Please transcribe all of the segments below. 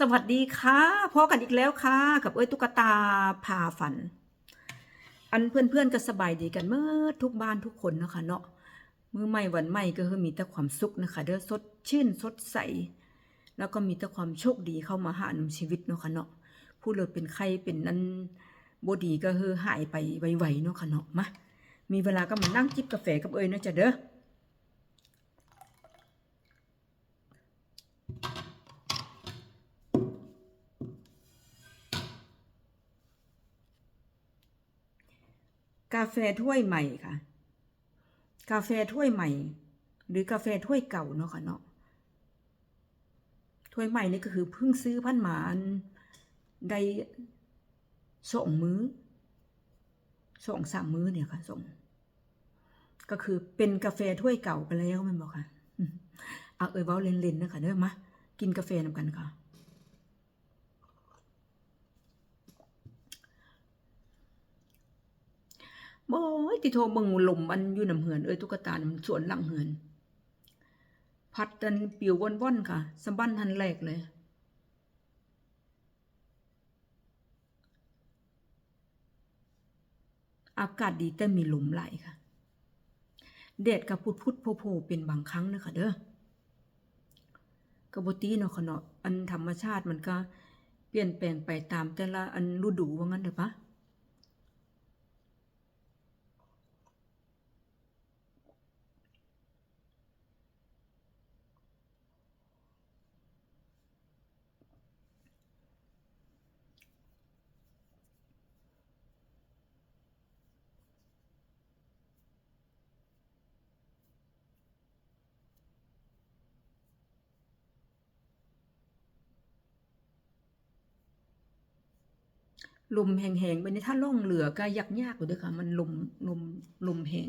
สวัสดีค่ะพอกันอีกแล้วค่ะ กับเอ้ยตุ๊กตาพาฝัน อันเพื่อนๆก็สบายดีกันเมื่อทุกบ้านทุกคนนะคะเนาะมือใหม่วันใหม่ก็คือมีแต่ความสุขนะคะ เด้อสดชื่นสดใส แล้วก็มีแต่ความโชคดีเข้ามาหาในชีวิตเนาะค่ะเนาะผู้เลยเป็นใครเป็นนั้นบดีก็คือหายไปไวๆเนาะค่ะเนาะมามีเวลาก็มานั่งจิบกาแฟกับเอ้ยนะจ้ะเด้อ แฟถ้วยใหม่ค่ะ กาแฟถ้วยใหม่ หรือกาแฟถ้วยเก่าเนาะค่ะเนาะถ้วยใหม่นี่ก็คือเพิ่งซื้อพันหมานได้สองมื้อสองสามมื้อเนี่ยค่ะส่ง ก็คือเป็นกาแฟถ้วยเก่าไปแล้วมันบอกค่ะเอาเอ่ยเว้าเล่นๆนะคะเด้อมากินกาแฟนำกันค่ะ บ่ยติโทเบิ่งลมมันอยู่น้ำเหือนเอ้ยตุ๊กตานี่มันสวนหลังเหือน พัดดันปิวว่อนๆค่ะสะบั้นทันแรกเลยอากาศดีแต่มีลมไหลค่ะ แดดกับพุดพุดโผโผเป็นบางครั้งนะค่ะเด้อกระบตีเนาะค่ะเนาะอันธรรมชาติมันก็เปลี่ยนแปลงไปตามแต่ละอันฤดูว่างั้นเด้อปะ ลมแหงๆไปในถ้าล่องเรือก็ยักยากอยู่ด้วยค่ะ มันลมลมลมแหง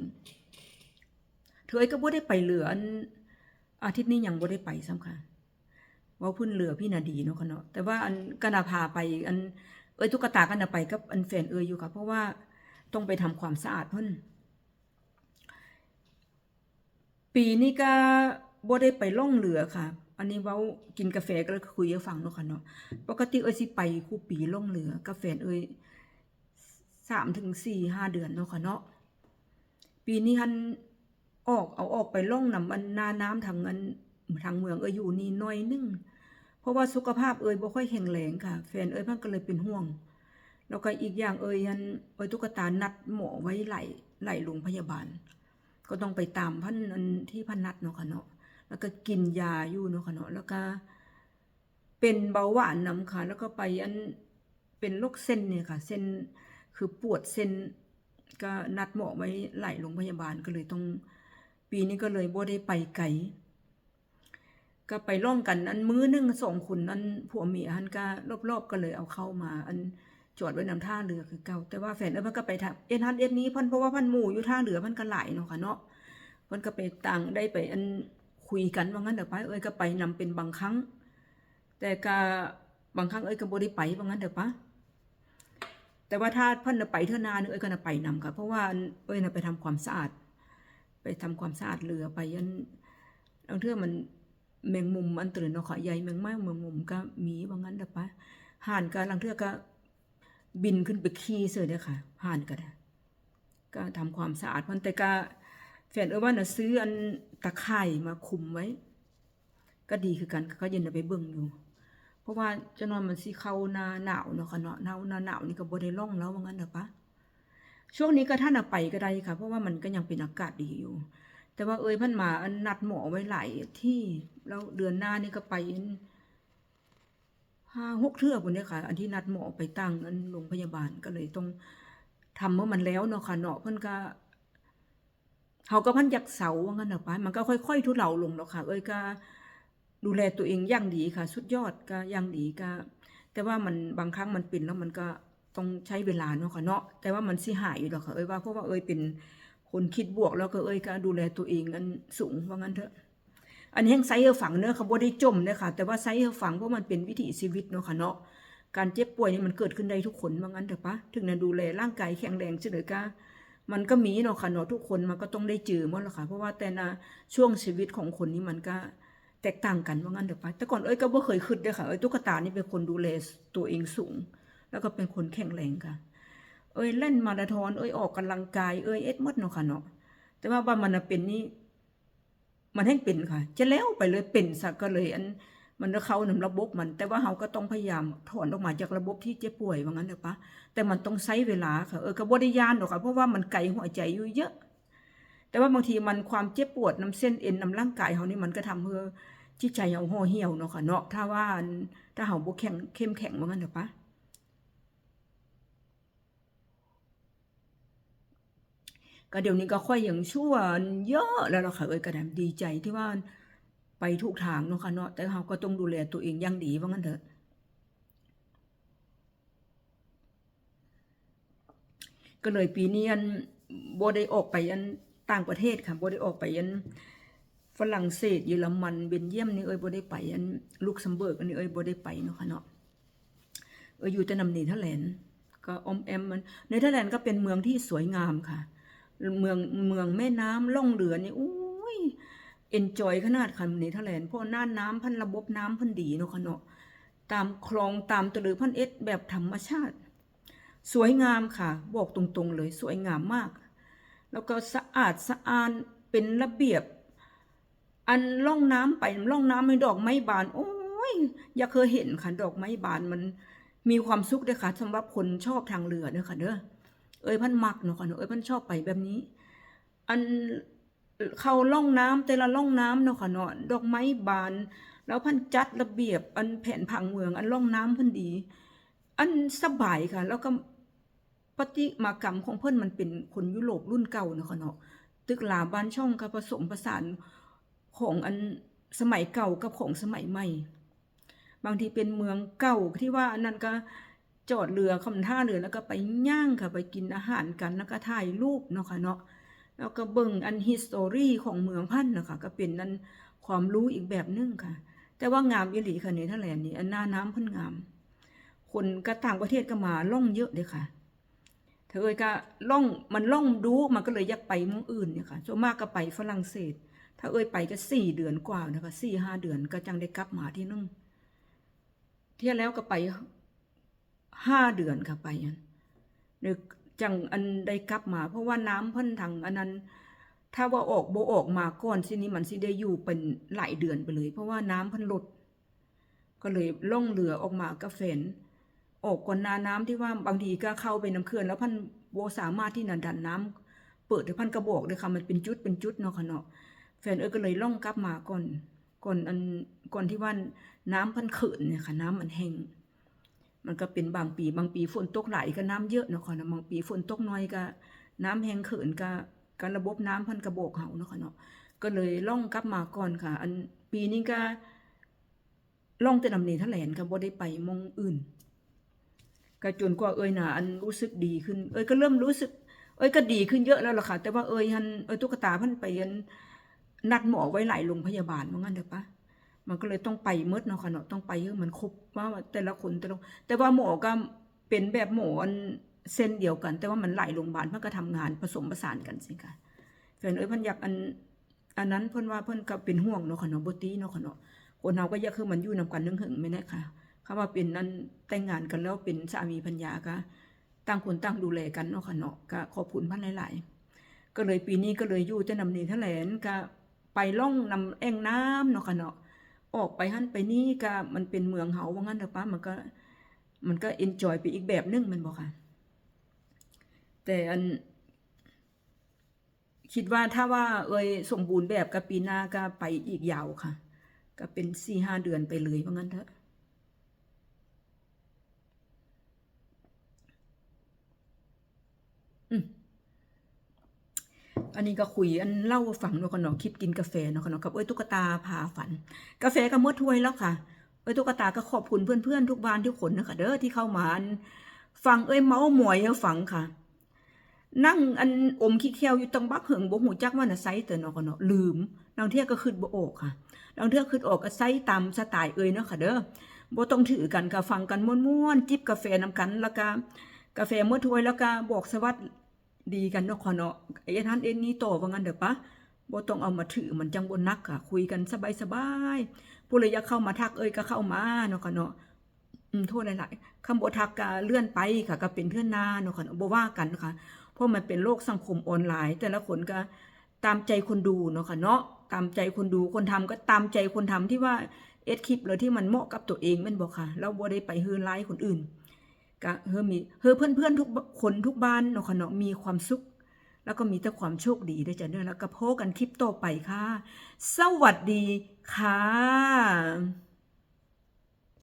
เธอก็บ่ได้ไปเรืออาทิตย์นี้ยังบ่ได้ไปซ้ำค่ะว่าพื้นเรือพี่นาดีเนาะค่ะเนาะแต่ว่าอันกนาพาไปอันเอ้ยตุ๊กตากันาไปกับอันแฟนเอ้ยอยู่ค่ะ เพราะว่าต้องไปทำความสะอาดเพิ่นปีนี้ก็บ่ได้ไปล่องเรือค่ะ อันนี้เว้ากินกาแฟก็เลยคุยให้ฟังเนาะค่ะเนาะปกติเอ้ยสิไปคู่ปีล่องเรือกับแฟเอ้ยสามถึงสี่ห้าเดือนเนาะค่ะเนาะปีนี้ฮันออกเอาออกไปล่องนำอันนาน้ำทางอันทางเมืองเอ้ยอยู่นี่น้อยนึงเพราะว่าสุขภาพเอ้ยบ่ค่อยแข็งแรงค่ะ แฟนเอ้ยเพิ่นก็เลยเป็นห่วง แล้วก็อีกอย่างเอ้ยฮันเอ้ยตุ๊กตานัดหมอไว้ไหลไหลโรงพยาบาล ก็ต้องไปตามพันอันที่พันนัดเนาะค่ะเนาะ แล้วก็กินยาอยู่เนาะค่ะเนาะแล้วก็ เป็นเบาหวานนำค่ะ แล้วก็ไปอันเป็นโรคเส้นเนี่ยค่ะ เส้นคือปวดเส้น ก็นัดหมอไว้ไหลโรงพยาบาลก็เลยต้อง ปีนี้ก็เลยบ่ได้ไปไกลก็ไปร่องกันอันมื้อนึงสองคนอันผัวเมียอันก็รอบๆก็เลยเอาเข้ามา อันจอดไว้นำท่าเรือคือเก่าแต่ว่าแฟนเอ้ยมันก็ไปทำเอ็นฮันเอ็นนี้พันเพราะว่าพันหมู่อยู่ท่าเรือมันก็หลายเนาะค่ะเนาะเพิ่นก็ไปต่างได้ไปอัน คุยกันว่างั้นเดี๋ยวไปเอ้ยก็ไปนำเป็นบางครั้ง แต่ก็บางครั้งเอ้ยก็บ่ได้ไปว่างั้นเด้อปะแต่ว่าถ้าเพิ่นน่ะไปเทื่อหนานเอ้ยก็น่ะไปนำค่ะเพราะว่าเอ้ยน่ะไปทำความสะอาด ไปทำความสะอาดเรือไปอันบางเทื่อมันแมงมุมอันตื่นเนาะค่ะใหญ่แมงไม้แมงมุมก็มีว่างั้นเด้อปะห่านก็บางเทื่อก็บินขึ้นไปขี้เสือเด้อค่ะห่านก็ได้ก็ทำความสะอาดมันแต่ก็ แฟนเอ้ยว่าน่ะซื้ออันตะไคร่มาคุมไว้ ก็ดีคือกันก็ยังไปเบิ่งอยู่ เพราะว่าจะนอนมันสิเข้าหน้าหนาวเนาะค่ะเนาะหนาวหน้าหนาวนี่ก็บ่ได้ร่องแล้วว่างั้นเด้อปะช่วงนี้ก็ท่านไปก็ได้ค่ะ เพราะว่ามันก็ยังเป็นอากาศดีอยู่ แต่ว่าเอ้ยพันมาอันนัดหมอไว้หลายที่แล้วเดือนหน้านี่ก็ไปห้าหกเทื่อพุ่นเนี่ยค่ะ อันที่นัดหมอไปตั้งอันโรงพยาบาลก็เลยต้องทำเมื่อมันแล้วเนาะค่ะเนาะเพิ่นก็ เขาก็พันยักเสาว่างั้นเนาะปะมันก็ค่อย ๆ ทุเลาลงเนาะค่ะ เอ้ยก็ดูแลตัวเองอย่างดีค่ะ สุดยอดก็อย่างดีก็ แต่ว่ามันบางครั้งมันเป็นแล้วมันก็ต้องใช้เวลาเนาะค่ะเนาะแต่ว่ามันสิหายอยู่ดอกค่ะเอ้ยว่าเพราะว่าเอ้ยเป็นคนคิดบวกแล้วก็เอ้ยก็ดูแลตัวเองอันสูงว่างั้นเถอะ อันนี้แห้งไซเออฝังเนื้อเขาบ่ได้จมเด้อค่ะ แต่ว่าไซเออฝังเพราะมันเป็นวิถีชีวิตเนาะค่ะเนาะการเจ็บป่วยนี่มันเกิดขึ้นได้ทุกคนว่างั้นเถอะปะถึงจะดูแลร่างกายแข็งแรงเฉยๆก็ มันก็มีเนาะค่ะเนาะทุกคนมันก็ต้องได้เจอหมดแหละค่ะเพราะว่าแต่ละช่วงชีวิตของคนนี้มันก็แตกต่างกันว่างั้นเด้อปะแต่ก่อนเอ้ยก็บ่เคยคิดด้อค่ะเอ้ยตุ๊กตานี่เป็นคนดูแลตัวเองสูง แล้วก็เป็นคนแข็งแรงค่ะ เอ้ยเล่นมาราธอนเอ้ยออกกำลังกายเอ้ยเอ็ดมดเนาะค่ะเนาะแต่ว่าว่านมันเป็นนี่มันให้เป็นค่ะ จะแล้วไปเลยเป็นซะก็เลยอัน มันเข้านํระบบมัน แต่ว่าเฮาก็ต้องพยายามถอนออกมาจากระบบที่เจ็บป่วยว่างั้นเด้อปะแต่มันต้องใช้เวลาค่ะเออก็บ่ได้ย่านดอกค่ะเพราะว่ามันไกลหัวใจอยู่เยอะ แต่ว่าบางทีมันความเจ็บปวดน้ำเส้นเอ็นน้ำร่างกายเฮานี่มันก็ทำให้จิตใจเฮาห่อเหี่ยวเนาะค่ะเนาะถ้าว่าถ้าเฮาบ่แข็งเข้มแข็งว่างั้นเด้อปะก็เดี๋ยวนี้ก็ค่อยอย่างชั่วเยอะแล้วล่ะค่ะเอ้ยก็แดมดีใจที่ว่า ไปทุกทางเนาะค่ะเนาะแต่เราก็ต้องดูแลตัวเองอย่างดีว่างั้นเถอะ ก็เลยปีนี้อันบ่ได้ออกไปอันต่างประเทศค่ะบ่ได้ออกไปอันฝรั่งเศสเยอรมันเบลเยียมนี่เอ้ยบ่ได้ไปอันลุกเซมเบิร์กอันนี้เอ้ยบ่ได้ไปเนาะค่ะเนาะเอ้ยอยู่แต่นำเนเธอร์แลนด์ก็อมแอมมันเนเธอร์แลนด์ก็เป็นเมืองที่สวยงามค่ะ เมืองเมืองแม่น้ำล่องเรือนี่อุ้ เอนจอยขนาดค่ะเนเธอร์แลนด์เพราะน่านน้ำพันระบบน้ำพันดีเนาะค่ะเนาะตามคลองตามตะลือพันเอ็ดแบบธรรมชาติ สวยงามค่ะ บอกตรงๆเลยสวยงามมาก แล้วก็สะอาดสะอานเป็นระเบียบ อันล่องน้ำไปล่องน้ำมีดอกไม้บาน โอ้ยอย่าเคยเห็นค่ะดอกไม้บานมันมีความสุขเด้อค่ะสำหรับคนชอบทางเรือเด้อค่ะเด้อเอ้ยพันมักเนาะค่ะเนาะเอ้ยพันชอบไปแบบนี้ อัน เข้าล่องน้ำแต่ละล่องน้ำเนาะค่ะเนาะดอกไม้บาน แล้วพันจัดระเบียบอันแผนผังเมืองอันล่องน้ำเพิ่นดี อันสบายค่ะ แล้วก็ปฏิมากรรมของเพิ่นมันเป็นคนยุโรปรุ่นเก่าเนาะค่ะเนาะตึกหลาบ้านช่องก็ผสมผสานของอันสมัยเก่ากับของสมัยใหม่ บางทีเป็นเมืองเก่าที่ว่าอันนั้นก็จอดเรือคำท่าเรือแล้วก็ไปย่างค่ะไปกินอาหารกันแล้วก็ถ่ายรูปเนาะค่ะเนาะ แล้วก็เบิ่งอันฮิสตอรีของเมืองพันนะคะก็เป็นนั้นความรู้อีกแบบหนึงค่ะ แต่ว่างามอีหลีค่ะเนเธอร์แลนด์นี่อันหน้าน้ำพิ่นงาม คนก็ต่างประเทศก็มาล่องเยอะเลยค่ะ เธอเอ้ยก็ล่องมันล่องดูมันก็เลยอยากไปเมืองอื่นเนี่ยค่ะส่วนมากก็ไปฝรั่งเศส ถ้าเอ้ยไปก็สี่เดือนกว่านะคะสี่ห้าเดือนก็จังได้กลับมาที่นึงเที่ยวแล้วก็ไปห้าเดือนค่ะไปอันนึก จังอันได้กลับมา เพราะว่าน้ำเพิ่นทางอันนั้น ถ้าว่าออกโบออกมาก่อนสินี้มันสิได้อยู่เป็นหลายเดือนไปเลย เพราะว่าน้ำเพิ่นลด ก็เลยล่องเรือออกมาก็เฟนออกก่อนนาน้ำที่ว่าบางทีก็เข้าไปน้ำเขื่อนแล้วพันโบสามารถที่นันดันน้ำเปิดให้พันกระบอกเลยค่ะมันเป็นจุดเป็นจุดเนาะค่ะเนาะแฟนเอ้ยก็เลยล่องกลับมาก่อนก่อนอันก่อนที่ว่าน้ำพันเขื่อนเนี่ยค่ะน้ำมันแห้ง มันก็เป็นบางปีบางปีฝนตกหลายก็น้ำเยอะเนาะค่ะบางปีฝนตกน้อยก็น้ำแห้งเขินก็การระบบน้ำพันกระบอกเฮาเนาะค่ะเนาะก็เลยล่องกลับมาก่อนค่ะ อันปีนี้ก็ล่องแต่นำเนเธอร์แลนด์ก็บ่ได้ไปมองอื่นก็จนกว่าเอ้ยน่ะอันรู้สึกดีขึ้น เอ้ยก็เริ่มรู้สึก เอ้ยก็ดีขึ้นเยอะแล้วล่ะค่ะ แต่ว่าเอ้ยหันเอ้ยตุ๊กตาพันไปอันนัดหมอไว้หลายโรงพยาบาลว่างั้นเด้อปะ มันก็เลยต้องไปเมดเนาะค่ะเนาะต้องไปให้มันครบว่าแต่ละคนแต่ละแต่ว่าหมอก็เป็นแบบหมอนเส้นเดียวกัน แต่ว่ามันหลายโรงพยาบาลเพิ่นก็ทำงานผสมผสานกันสิค่ะแฟนเอ้ยพิ่นอยากอันอันนั้นเพิ่นว่าเพิ่นก็เป็นห่วงเนาะค่ะเนาะบตีเนาะค่ะเนาะคนเฮาก็ยากคือมันอยู่นํกันนึงหึงแม่นค่ะคำว่าเป็นนั้นแต่งงานกันแล้วเป็นสามีภรรยาก็ต่างคนต่างดูแลกันเนาะค่ะเนาะก็ขอบคุณพันหลายๆก็เลยปีนี้ก็เลยอยู่แต่นำนีแถลงก็ไปล่องนำแอ่งน้ำเนาะค่ะเนาะ ออกไปหั่นไปนี่ก็มันเป็นเมืองเฮาว่างั้นเด้อป้ามันก็ มันก็เอนจอยไปอีกแบบนึงมันบอกค่ะ แต่อัน คิดว่าถ้าว่าเอ่ยสมบูรณ์แบบกับปีหน้าก็ไปอีกยาวค่ะ ก็เป็นสี่ห้าเดือนไปเลยว่างั้นเถอะอืม อันนี้ก็คุยอันเล่าฝังเนาะค่ะเนาะคลิปกินกาแฟเนาะค่ะเนาะกับเอ้ยตุ๊กตาพาฝัน กาแฟก็มดถ้วยแล้วค่ะ เอ้ยตุ๊กตาก็ขอบคุณเพื่อนๆทุกบ้านทุกคนนะคะเด้อที่เข้ามาฟังเอ้ยเมาหมวยให้ฟังค่ะ นั่งอันอมขี้เคียวอยู่ตรงบักเหิงบ่ฮู้จักว่าน่ะไสเตอเนาะค่ะเนาะลืมบางเที่ยก็คิดบ่ออกค่ะบางเที่ยคิดออกก็ไสตามสไตล์เอ้ยเนาะค่ะเด้อบ่ต้องถือกันค่ะฟังกันม่วนๆจิบกาแฟนํกันแล้วก็กาแฟมดถ้วยแล้วก็บอกสวัสดี ดีกันเนาะค่ะเนาะไอ้ท่านเอ็นนี้โตว่างั้นเด้อปะบ่ต้องเอามาถือมันจังบ่นักค่ะ คุยกันสบายๆผู้ใดอยากเข้ามาทักเอ้ยก็เข้ามาเนาะค่ะเนาะอืมโทษหลายๆคำบ่ทักก็เลื่อนไปค่ะก็เป็นเพื่อนหน้าเนาะค่ะเนาะบ่ว่ากันค่ะ เพราะมันเป็นโลกสังคมออนไลน์ แต่ละคนก็ตามใจคนดูเนาะค่ะเนาะตามใจคนดูคนทำก็ตามใจคนทำที่ว่าเอ็ดคลิปเลยที่มันเหมาะกับตัวเองแม่นบ่ค่ะ เราบ่ได้ไปฮือไลฟ์คนอื่น ก็เฮ้อมีเฮอเพื่อนเพื่อนทุกคนทุกบ้านเนาะค่ะเนาะมีความสุข แล้วก็มีแต่ความโชคดีด้วยจ้ะเด้อแล้วก็โพบกันคลิปต่อไปค่ะ สวัสดีค่ะ